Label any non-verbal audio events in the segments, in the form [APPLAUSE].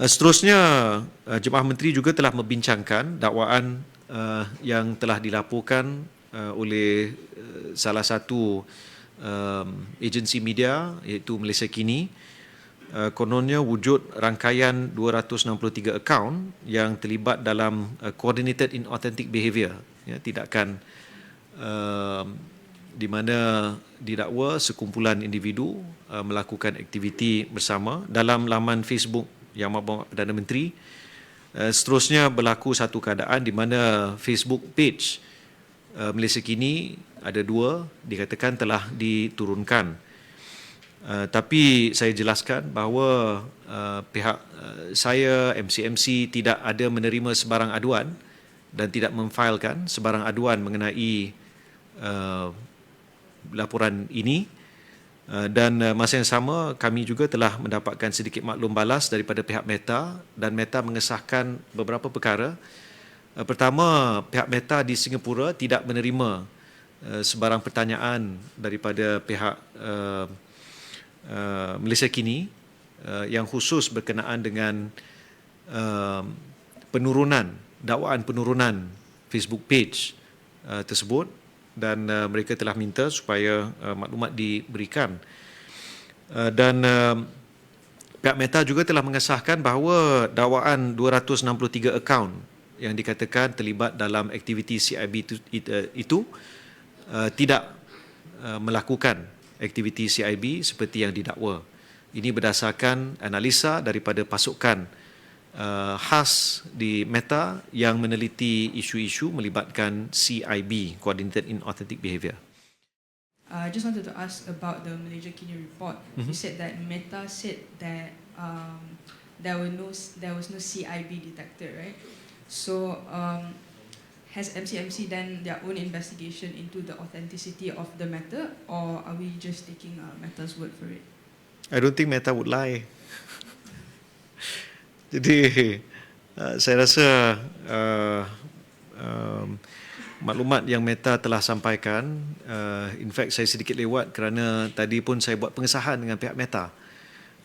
Uh, seterusnya, uh, Jemaah Menteri juga telah membincangkan dakwaan uh, yang telah dilaporkan oleh salah satu agensi media iaitu Malaysia Kini. Kononnya wujud rangkaian 263 akaun yang terlibat dalam coordinated inauthentic behaviour, ya, tindakan di mana didakwa sekumpulan individu melakukan aktiviti bersama dalam laman Facebook yang Mabang Perdana Menteri. Uh, seterusnya berlaku satu keadaan di mana Facebook page uh, Malaysia kini ada dua dikatakan telah diturunkan. Uh, tapi saya jelaskan bahawa pihak saya MCMC tidak ada menerima sebarang aduan dan tidak memfailkan sebarang aduan mengenai laporan ini. Uh, dan uh, masa yang sama kami juga telah mendapatkan sedikit maklum balas daripada pihak Meta dan Meta mengesahkan beberapa perkara. Uh, pertama, pihak Meta di Singapura tidak menerima sebarang pertanyaan daripada pihak Malaysia kini yang khusus berkenaan dengan penurunan dakwaan penurunan Facebook page tersebut dan uh, mereka telah minta supaya uh, maklumat diberikan uh, dan uh, pihak Meta juga telah mengesahkan bahawa dakwaan 263 akaun yang dikatakan terlibat dalam aktiviti CIB itu, itu uh, tidak uh, melakukan aktiviti CIB seperti yang didakwa. Ini berdasarkan analisa daripada pasukan uh, khas di Meta yang meneliti isu-isu melibatkan CIB, Coordinated Inauthentic Behavior. Uh, I just wanted to ask about the Malaysia Kini report. Mm-hmm. You said that Meta said that um, there were no there was no CIB detected, right? So um, has MCMC done their own investigation into the authenticity of the matter, or are we just taking uh, Meta's word for it? I don't think Meta would lie. Jadi [LAUGHS] uh, saya rasa uh, um, maklumat yang Meta telah sampaikan, uh, in fact saya sedikit lewat kerana tadi pun saya buat pengesahan dengan pihak Meta.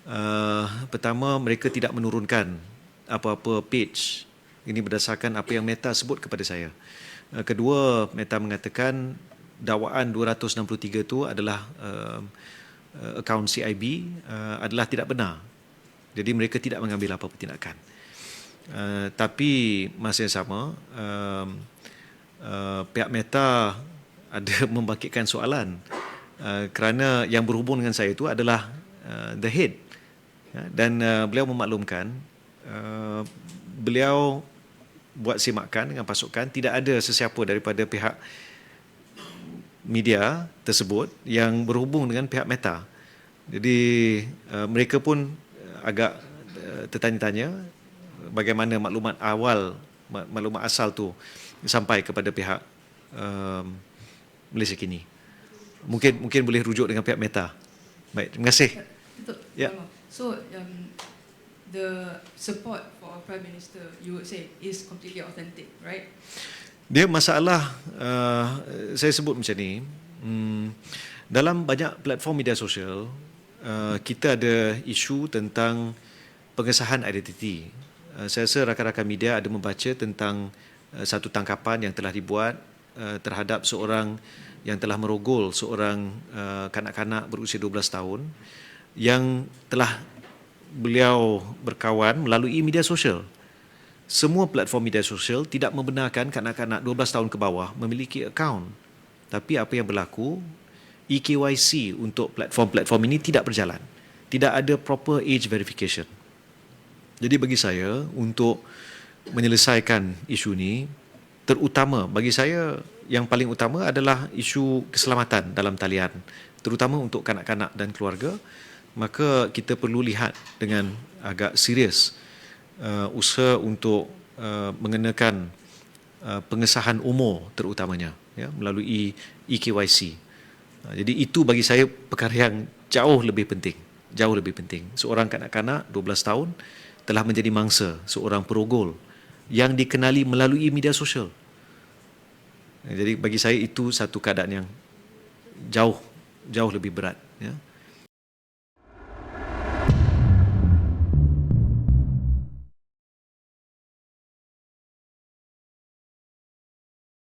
Uh, pertama, mereka tidak menurunkan apa-apa page. Ini berdasarkan apa yang Meta sebut kepada saya. Uh, kedua, Meta mengatakan dakwaan 263 itu adalah uh, uh, akaun CIB uh, adalah tidak benar jadi mereka tidak mengambil apa-apa tindakan. Uh, tapi masa yang sama, uh, uh, pihak Meta ada [LAUGHS] membangkitkan soalan uh, kerana yang berhubung dengan saya itu adalah uh, the head. Ya, dan uh, beliau memaklumkan, uh, beliau buat simakan dengan pasukan, tidak ada sesiapa daripada pihak media tersebut yang berhubung dengan pihak Meta. Jadi uh, mereka pun agak uh, tertanya-tanya bagaimana maklumat awal maklumat asal tu sampai kepada pihak um, Malaysia kini. Mungkin mungkin boleh rujuk dengan pihak Meta. Baik, terima kasih. Ya. Yeah. So um, the support for our Prime Minister, you would say, is completely authentic, right? Dia masalah, uh, saya sebut macam ni, um, dalam banyak platform media sosial, Uh, kita ada isu tentang pengesahan identiti. Uh, saya rasa rakan-rakan media ada membaca tentang uh, satu tangkapan yang telah dibuat uh, terhadap seorang yang telah merogol seorang uh, kanak-kanak berusia 12 tahun yang telah beliau berkawan melalui media sosial. Semua platform media sosial tidak membenarkan kanak-kanak 12 tahun ke bawah memiliki akaun. Tapi apa yang berlaku, EKYC untuk platform-platform ini tidak berjalan. Tidak ada proper age verification. Jadi bagi saya untuk menyelesaikan isu ini terutama bagi saya yang paling utama adalah isu keselamatan dalam talian terutama untuk kanak-kanak dan keluarga maka kita perlu lihat dengan agak serius uh, usaha untuk uh, mengenakan uh, pengesahan umur terutamanya ya melalui EKYC jadi itu bagi saya perkara yang jauh lebih penting. Jauh lebih penting. Seorang kanak-kanak 12 tahun telah menjadi mangsa seorang perogol yang dikenali melalui media sosial. Ha, jadi bagi saya itu satu keadaan yang jauh jauh lebih berat. Ya.